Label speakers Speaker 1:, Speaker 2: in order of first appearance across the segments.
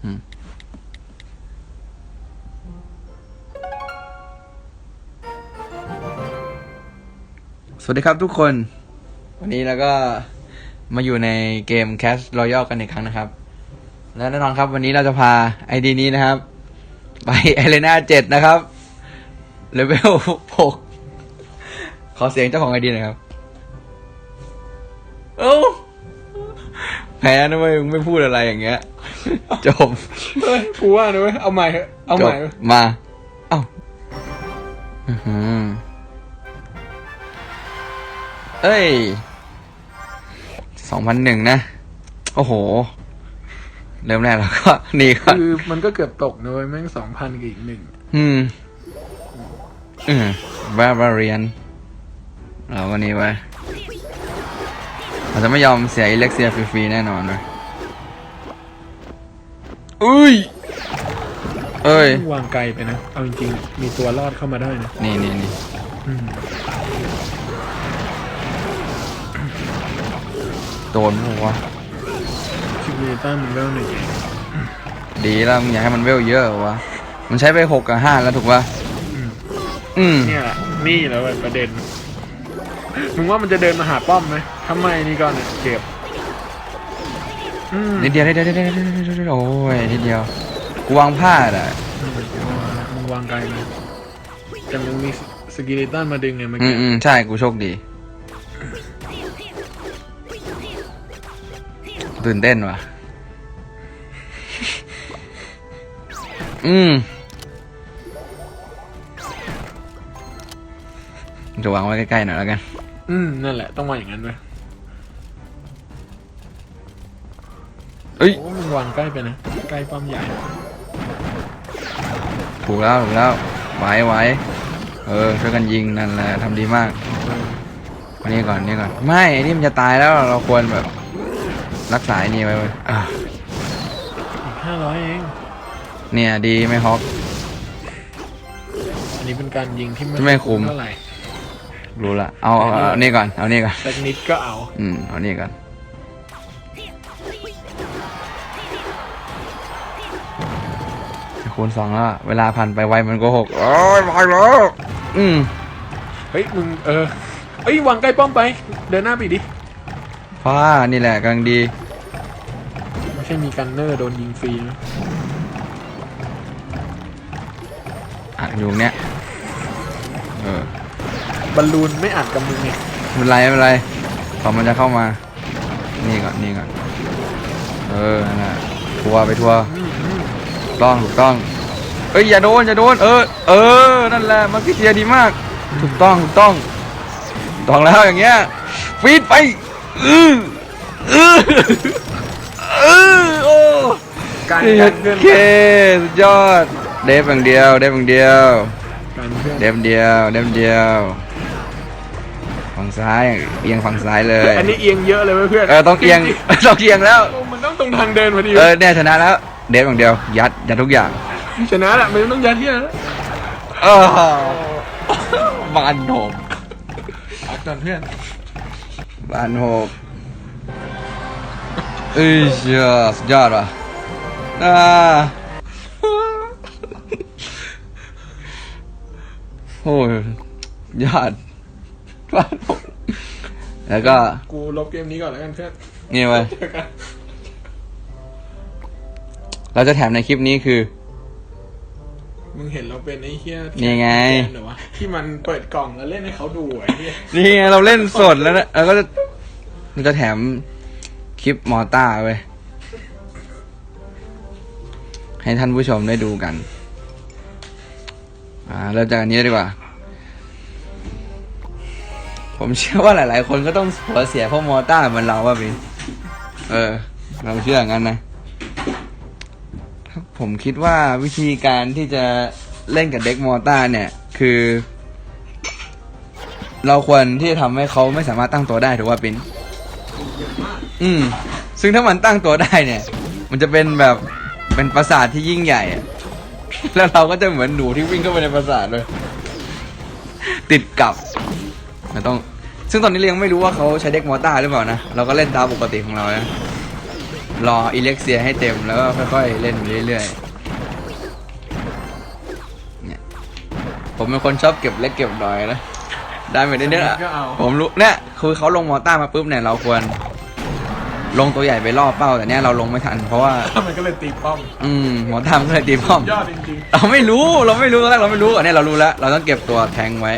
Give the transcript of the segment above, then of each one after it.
Speaker 1: สวัสดีครับทุกคน วันนี้เราก็มาอยู่ในเกม Cash Royale กันอีกครั้งนะครับ และแน่นอนครับ วันนี้เราจะพาไอดีนี้นะครับ ไปเอเลนาเจ็ดนะครับเลเวลหกขอเสียงเจ้าของไอดีหน่อยครับ เอ้าแพ้นะเว้ยมึงไม่พูดอะไรอย่างเงี้ย จบ
Speaker 2: เฮ้ยกูว่านะเว้ยเอาใหม่เถอะเอา
Speaker 1: จ
Speaker 2: ให
Speaker 1: บ
Speaker 2: ม่เว้ย
Speaker 1: มาเอ้าอื้อหือเอ้ยสองพันหนึ่งนะ โอ้โห เริ่มแรกแล้วก็นี่ก่อน
Speaker 2: คือมันก็เกือบตกนะเว้ยแม่งสองพันกับอีกหนึ่ง
Speaker 1: อืมอืมบาบาเรียน เราก็นี่ไว้ยเราจะไม่ยอมเสียอิเล็กเซียฟรีๆแน่นอนเลย อุ้ยเอ้ย
Speaker 2: วางไกลไปนะ เอาจริงๆ มีตัวรอดเข้ามาได้นะ
Speaker 1: นี่นี่นี่
Speaker 2: อืม
Speaker 1: โดนพวกวะ
Speaker 2: คิวเนต้ามันเวลหนึ่งเอง
Speaker 1: ดีแล้วมึงอยากให้มันเวลเยอะเหรอวะมันใช้ไปหกกับห้าแล้วถูกปะ
Speaker 2: อืม
Speaker 1: อืม
Speaker 2: เนี่ยแหละนี่แหล้วประเด็น มึงว่ามันจะเดินมาหาป้อมไหมทำไมนี่ก่อนเนี่ยเก็บ อืม
Speaker 1: นิดเดียวนิดเดียวนิดเดียวนิดเดียวนิดเดียวโอ้ยนิดเดียวกูวางพลาดอะ
Speaker 2: อืมมึงวางไกลไหมแต่มึงมีสกิลิตันมาดึงไงเมื่อ
Speaker 1: อื
Speaker 2: กี้
Speaker 1: มอืมใช่กูโชคดี ตื่นเต้นว่ะ อืมจะวางไว้ใกล้ๆหน่อยแล้วกัน
Speaker 2: อืมนั่นแหละต้องมาอย่างนั้นเว้ย
Speaker 1: เอ้ย
Speaker 2: โอ้มึงวางใกล้ไปนะ ใกล้ป้อมใหญ่
Speaker 1: ถูกแล้วถูกแล้วไหวไหวเออช่วยกันยิงนั่นแหละทำดีมาก
Speaker 2: เออ
Speaker 1: อันนี้ก่อนอันนี่ก่อนไม่อันนี้มันจะตายแล้วเราควรแบบ รักษาไอ้นี่ไว้เว้ยอะ
Speaker 2: อีกห้าร้อยเอง
Speaker 1: เนี่ยดีไม่ฮอก
Speaker 2: อันนี้เป็นการยิงที่
Speaker 1: ไม่คุ้ม
Speaker 2: เท่าไหร่
Speaker 1: รู้ละเอาเอาเอานี่ก่อนเอานี่ก่อน
Speaker 2: สักนิดก็เอา
Speaker 1: อืมเอานี่ก่อน คูณสองแล้วอะเวลาผ่านไปไวมันก็หกโอ้ยไปแล้วอืม
Speaker 2: เฮ้ยมึงเออเอ้ยวางใกล้ป้อมไป เดินหน้าไปดิ
Speaker 1: ฟ้านี่แหละกำลังดี
Speaker 2: ไม่ใช่มีกันเนอร์โดนยิงฟรีนะ
Speaker 1: อัดอยู่เนี้ยเออ
Speaker 2: บอลลูนไม่อัดกับมึงไง
Speaker 1: ไม่เป็นไรไม่เป็นไรตอนมันจะเข้ามา นี่ก่อนนี่ก่อนเออนั่นแหละทัวร์ไปทัวร์
Speaker 2: อืมอืม
Speaker 1: ถูก ต้องถูกต้องเอ้ยอย่าโดนอย่าโดนเออเออนั่นแหละมาร์กิเทียดีมาก ถูกต้องถูกต้องถูกต้องแล้วอย่างเงี้ยฟีดไปอืออืออือโอ้
Speaker 2: การ
Speaker 1: โอ
Speaker 2: การเพื่อน
Speaker 1: เคสุดยอดเดฟอย่างเดียวเดฟอย่างเดียว
Speaker 2: การเพื่อน
Speaker 1: เดฟเดียวเดฟเดียวฝั่งซ้ายเอียงฝั่งซ้ายเลย
Speaker 2: อันนี้เอียงเยอะเลยเว้ยเพื่อน
Speaker 1: เออต้องเอียง
Speaker 2: จริ
Speaker 1: ต้องเอียงแล้ว
Speaker 2: ๆโอ้มันต้องตรงทางเดินพอดี
Speaker 1: เออเนี่ยชนะแล้ว เดฟอย่างเดียว ยัดยัดทุกอย่าง
Speaker 2: ชนะแหละมันต้องยัดเที่ยแล้ว
Speaker 1: เออบานโหก
Speaker 2: อัดก่อนเพื่อน
Speaker 1: บานโหกเอ้ยเชียสุดยอดว่ะอ่าโอ้ยยอดบานโหกแล้วก็
Speaker 2: กูลบเกมนี้ก่อนแล้วกันเพื่อน
Speaker 1: นี่ไว้ย
Speaker 2: เจอกัน
Speaker 1: เราจะแถมในคลิปนี้คือ
Speaker 2: มึงเห็นเราเป็นไอ้เฮียที่
Speaker 1: นี่ไง
Speaker 2: แกนเหรอวะที่มันเปิดกล่องแล้วเล่นให้เขาดูไอ้เฮีย
Speaker 1: นี่ไงเราเล่นสดแล้วนะเราก็จะเราจะแถมคลิปมอต้าไว้ยให้ท่านผู้ชมได้ดูกัน อ่าเริ่มจากอันนี้ดีกว่า ผมเชื่อว่าหลาย ๆ คนก็ต้องหัวเสียเพราะมอต้าเหมือนเราว่าพี่เออ เราเชื่ออย่างนั้นนะ ผมคิดว่าวิธีการที่จะเล่นกับเด็กมอต้าเนี่ย คือ เราควรที่จะทำให้เขาไม่สามารถตั้งตัวได้ถูกว่าปินอืม ซึ่งถ้ามันตั้งตัวได้เนี่ย มันจะเป็นแบบเป็นปราสาทที่ยิ่งใหญ่อะแล้วเราก็จะเหมือนหนูที่วิ่งเข้าไปในปราสาทเลย ติดกับมันต้อง ซึ่งตอนนี้เรายังไม่รู้ว่าเขาใช้เด็กมอต้าหรือเปล่านะ เราก็เล่นตามปกติของเรานะ รออิเล็กเซียให้เต็มแล้วก็ค่อยๆเล่นไปเรื่อยๆเนี่ยผมเป็นคนชอบเก็บเล็กเก็บน้อยนะได้ไปเรื่อยๆอะ
Speaker 2: ก็เอา
Speaker 1: ผมรู้เนี่ยคือเขาลงมอต้ามาปุ๊บเนี่ยเราควร ลงตัวใหญ่ไปล่อเป้าแต่เนี่ยเราลงไม่ทันเพราะว่า
Speaker 2: มันก็เลยตีป้อม
Speaker 1: อืมหมอทำก็เลยตีป้อม
Speaker 2: ยอดจริง
Speaker 1: เราไม่รู้เราไม่รู้ตอนแรกเราไม่รู้อันนี้เรารู้แล้ว เราต้องเก็บตัวแทงไว้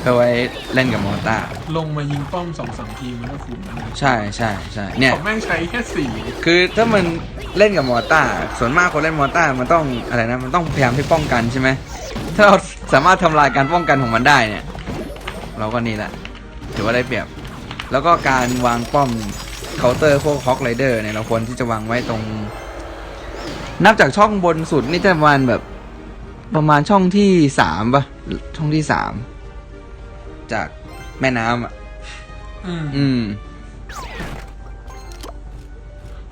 Speaker 1: เพื่อไว้เล่นกับมอต้า
Speaker 2: ๆลงมายิงป้อมสองสามทีมันก็คุ้มแล้วนะ
Speaker 1: ใช่ใช่ใช่เนี่ย
Speaker 2: ผมแม่งใช้แค่สี่
Speaker 1: คือถ้ามันเล่นกับมอต้า ส่วนมากคนเล่นมอต้ามันต้องอะไรนะ มันต้องพยายามที่ป้องกันใช่ไหม ถ้าเราสามารถทำลายการป้องกันของมันได้เนี่ย เราก็นี่แหละ ถือว่าได้เปรียบ แล้วก็การวางป้อมเคาน์เตอร์พวกฮอกไรเดอร์เนี่ยเราควรที่จะวางไว้ตรง นับจากช่องบนสุดนี่จะประมาณแบบประมาณช่องที่สามปะช่องที่สาม จากแม่น้ำอะ
Speaker 2: อืม
Speaker 1: อืม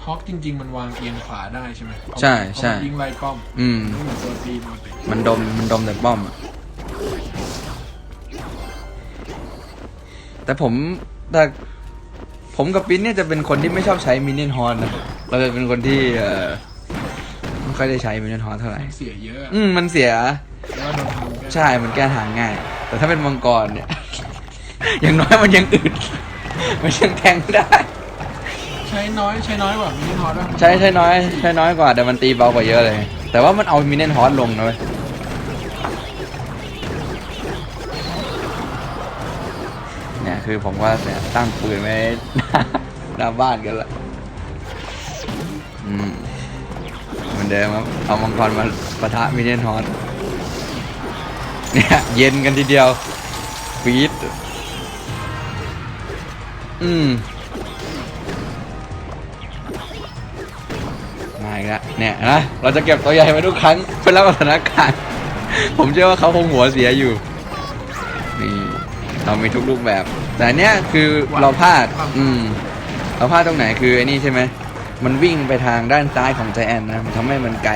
Speaker 2: ฮอกจริง ๆ มันวางเอียงขวาได้ใช่ไหม
Speaker 1: ใช่ใช่
Speaker 2: เพราะมันยิงไล่ป้อม
Speaker 1: อืม
Speaker 2: ไม่เหมือนตัวตีปกติ
Speaker 1: มันดมมันดมแต่ป้อมอะแต่ผมแต่ผมกับปิ้นเนี่ยจะเป็นคนที่ไม่ชอบใช้มินเนี่ยนฮอนนะเราจะเป็นคนที่เออไม่ค่อยได้ใช้มินเนี่ยนฮอนเท่าไหร่
Speaker 2: เสียเยอะ
Speaker 1: อืมมันเสีย
Speaker 2: แล้วโดนธนูก็
Speaker 1: ใช่ มันแก้ทางง่าย แต่ถ้าเป็นมังกรเนี่ย อย่างน้อยมันยังอึด มันยังแทงได้
Speaker 2: ใช้น้อยใช้น้อยกว่ามินิฮอตด้วย
Speaker 1: ใช้ใช้น้อยใช้น้อยกว่าแต่มันตีเบากว่าเยอะเลย แต่ว่ามันเอามินเนี่ยนฮอนลงนะเว้ยเนี่ยคือผมว่าเนี่ยตั้งปืนไว้หน้าบ้านกันละอืมเหมือนเดิมครับเอามังกรมาปะทะมินเนี่ยนฮอนเนี่ยเย็นกันทีเดียวฟีด อืมมาอีกแล้วเนี่ยนะเราจะเก็บตัวใหญ่มาทุกครั้งเพื่อรับสถานการณ์ผมเชื่อว่าเขาคงหัวเสียอยู่ นี่เรามีทุกรูปแบบ แต่อันเนี้ยคือเราพลาด อืม เราพลาดตรงไหนคือไอ้นี่ใช่ไหม มันวิ่งไปทางด้านซ้ายของใจแอนนะมันทำให้มันไกล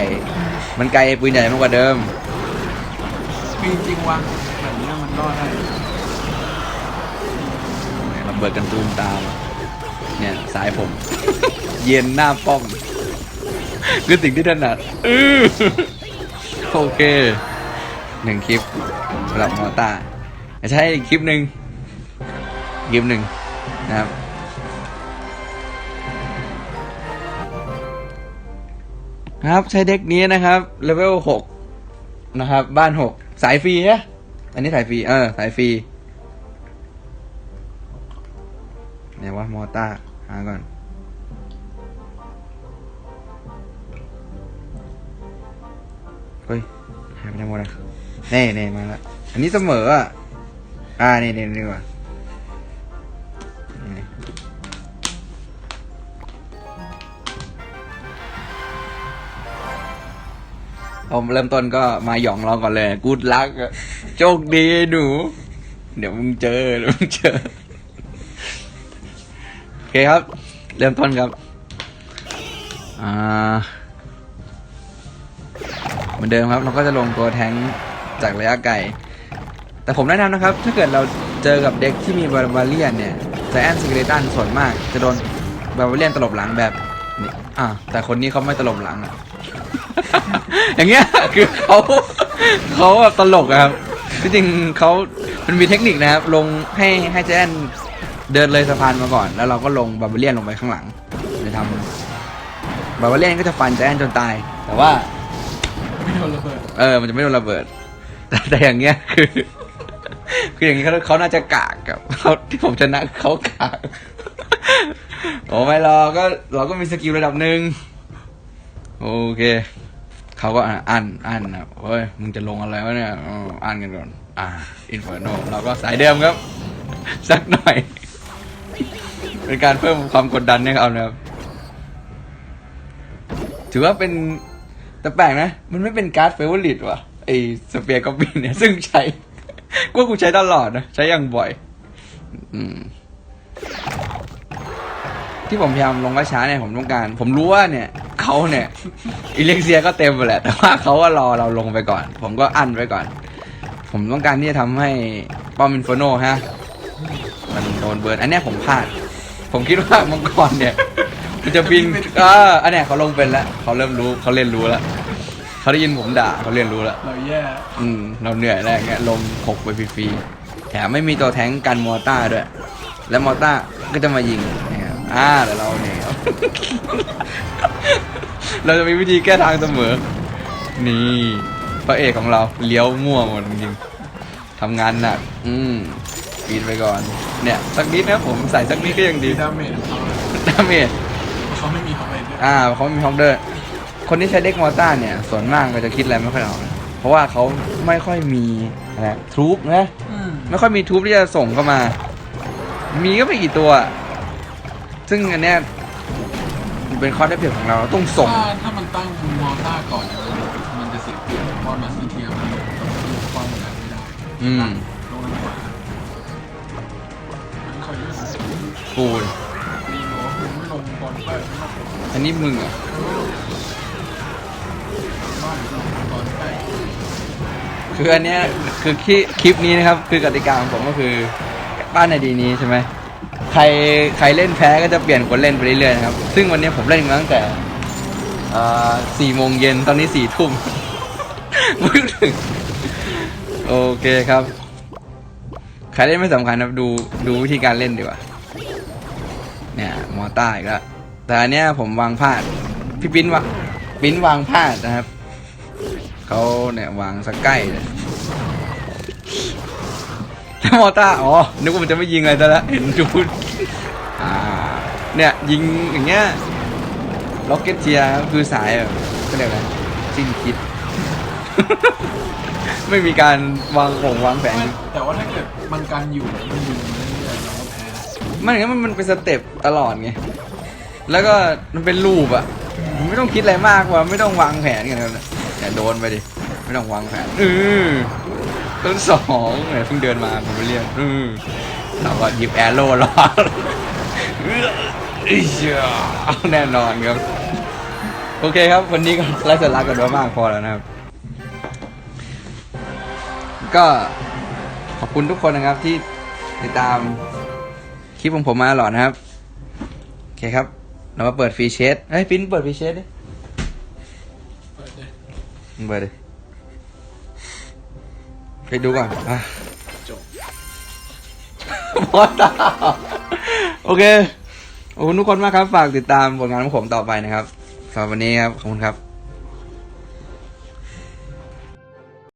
Speaker 1: มันไกลปืนใหญ่มากกว่าเดิม
Speaker 2: จริงๆวางแบบนี้มันรอดได้
Speaker 1: เบิดกันตูมตาม เนี่ยสายผม เย็นหน้าป้อมคือสิ่งที่ถนัดอือโอเคหนึ่งคลิปสำหรับมอต้าจะใช้อีกคลิปหนึ่งคลิปหนึ่งนะครับครับใช้เด็กนี้นะครับเลเวลหกนะครับ บ้านหกสายฟรีฮะอันนี้สายฟรีเออสายฟรี ไหนว่ามอต้าหาก่อนเฮ้ยหายไปไหนหมดอะเน่เน่มาละอันนี้เสมออะอ่านี่นี่นี่ว่ะนี่ผมเริ่มต้นก็มาหยองเราก่อนเลย กูดลัก โชคดีหนู เดี๋ยวมึงเจอเดี๋ยวมึงเจอ เคครับ เริ่มต้นครับ อ่า เหมือนเดิมครับ เราก็จะลงตัวแทงจากระยะไกล แต่ผมแนะนำนะครับ ถ้าเกิดเราเจอกับเด็กที่มีบาร์บาเลียนเนี่ยไซแอนซิกเรตันส่วนมาก จะโดนบาร์บาเลียนตลบหลังแบบนี้อ่าแต่คนนี้เขาไม่ตลบหลังอะอย่างเงี้ยคือเขาเขาแบบตลกครับที่จริงเขามันมีเทคนิคนะครับ ลงให้ให้ไซแอน เดินเลยสะพานมาก่อน แล้วเราก็ลงบาบาเลียนลงไปข้างหลังจะทำบาบาเลียนก็จะฟันแอนจนตาย แต่ว่า
Speaker 2: ไม่โดนระเบิด
Speaker 1: เออมันจะไม่โดนระเบิด แต่แต่อย่างเงี้ยคือคืออย่างงี้เขาเขาน่าจะกากกับเขาที่ผมชนะเขากากโอ้ไม่หรอก็เราก็มีสกิลระดับหนึ่งโอเคเขาก็อะอ่านอ่านนะเฮ้ยมึงจะลงอะไรวะเนี่ยอ่านกันก่อน อ่าอินฟ r ร์โนเราก็สายเดิมครับ สักหน่อย เป็นการเพิ่มความกดดันให้เขานะครับ ถือว่าเป็นแต่แปลกนะ มันไม่เป็นการ์ดเฟเวอร์ลิตว่ะไอสเปียร์กอบินเนี่ย ซึ่งใช้กูว่ากูใช้ตลอดนะ ใช้อย่างบ่อย อืมที่ผมพยายามลงช้าเนี่ยผมต้องการ ผมรู้ว่าเนี่ยเขาเนี่ยอิเล็กเซียก็เต็มไปแหละ แต่ว่าเขาว่ารอเราลงไปก่อน ผมก็อั้นไว้ก่อน ผมต้องการที่จะทำให้ป้อมอินโฟโนฮะ มันโดนเบิร์นอันนี้ผมพลาด ผมคิดว่ามังกรเนี่ย มันจะบินอ่าอันเนี้ยเขาลงเป็นแล้วเขาเริ่มรู้เขาเรียนรู้แล้วเขาได้ยินผมด่าเขาเรียนรู้แล้ว
Speaker 2: เราแย่
Speaker 1: อืมเราเหนื่อยแล้วอย่างเงี้ยลงหกไปฟรีๆแถมไม่มีตัวแทงกันมอต้าด้วย แล้วมอต้าก็จะมายิงนะครับอ่าแต่เราเนี่ยครับเราจะมีวิธีแก้ทางเสมอ นี่พระเอกของเราเลี้ยวมั่วหมดจริงๆทำงานหนัก อืม ปีนไปก่อน เนี่ย สักนิดนะผมใส่สักนิดก็ยังดี
Speaker 2: ดาเมจเขา
Speaker 1: ดาเมจ
Speaker 2: เขาไม่มีเขาไปด้วย
Speaker 1: อ่าเขามีฮอกเดอร์ คนที่ใช้เด็กมอต้าเนี่ย ส่วนมากก็จะคิดอะไรไม่ค่อยออกนะเพราะว่าเขาไม่ค่อยมีอะไรทูปนะ
Speaker 2: อืม
Speaker 1: ไม่ค่อยมีทูบที่จะส่งเข้ามา มีก็ไม่กี่ตัว ซึ่งอันเนี้ยเป็นข้อได้เปรียบของเราต้องส่ง
Speaker 2: ถ้าถ้ามันตั้งมอต้าก่อนเนี่ยมันจะเสียเปรียบเพราะมาซีเทียมันป้องกันไม่ได้
Speaker 1: อืม
Speaker 2: กู
Speaker 1: น
Speaker 2: มีโน้ตไม่ลอั
Speaker 1: นนี้มึงอะคืออันเนี้ยคือคลิคลิปนี้นะครับ คือกติกาของผมก็คือบ้านในดีนี้ใช่ไหมใครใครเล่นแพ้ก็จะเปลี่ยนคนเล่นไปเรื่อยๆนะครับ ซึ่งวันนี้ผมเล่นมาตั้งแต่สี่โมงเย็นตอนนี้สี่ทุ่มไม่ถึงโอเคครับ ใครเล่นไม่สำคัญนะครับดูดูวิธีการเล่นดีกว่า เนี่ยมอต้าอีกแล้วแต่อันเนี้ยผมวางพลาดพี่ปิ้นวะปิ้นวางพลาดนะครับเขาเนี่ยวางสักใกล้เลยแล้วมอต้าอ๋อนึกว่ามันจะไม่ยิงอะไรซะแล้วเห็นดูดอ่าเนี่ยยิงอย่างเงี้ยล็อกเก็ตเทียคือสายแบบก็เรียกอะไรสิ้นคิด ไม่มีการวางผงวางแผน
Speaker 2: แต่ว่าถ้าเกิดมันกันอยู่มันยิง มั
Speaker 1: นอย่างนั้นมันเป็นสเต็ปตลอดไง แล้วก็มันเป็นรูปอะไม่ต้องคิดอะไรมากว่าไม่ต้องวางแผนกันนะเนี่ยโดนไปดิ ไม่ต้องวางแผนเออต้นสองเนี่ยเพิ่งเดินมาผมไปเรียกเออเราก็หยิบแอโร่รอเออเอ้ยเชี่ยแน่นอนครับ โอเคครับ วันนี้ก็ไล่สาระกันมากพอแล้วนะครับ ก็ขอบคุณทุกคนนะครับที่ติดตาม คลิปของผมมาตลอดนะครับ โอเคครับ เรามาเปิดฟรีเชดเฮ้ยปิ้นเปิดฟรีเชดดิ
Speaker 2: เปิดเลย
Speaker 1: เปิดดิไปดูก่อนอะ
Speaker 2: จบ
Speaker 1: พอตาโอเค ขอบคุณทุกคนมากครับ ฝากติดตามผลงานของผมต่อไปนะครับสำหรับวันนี้ครับ ขอบคุณครับ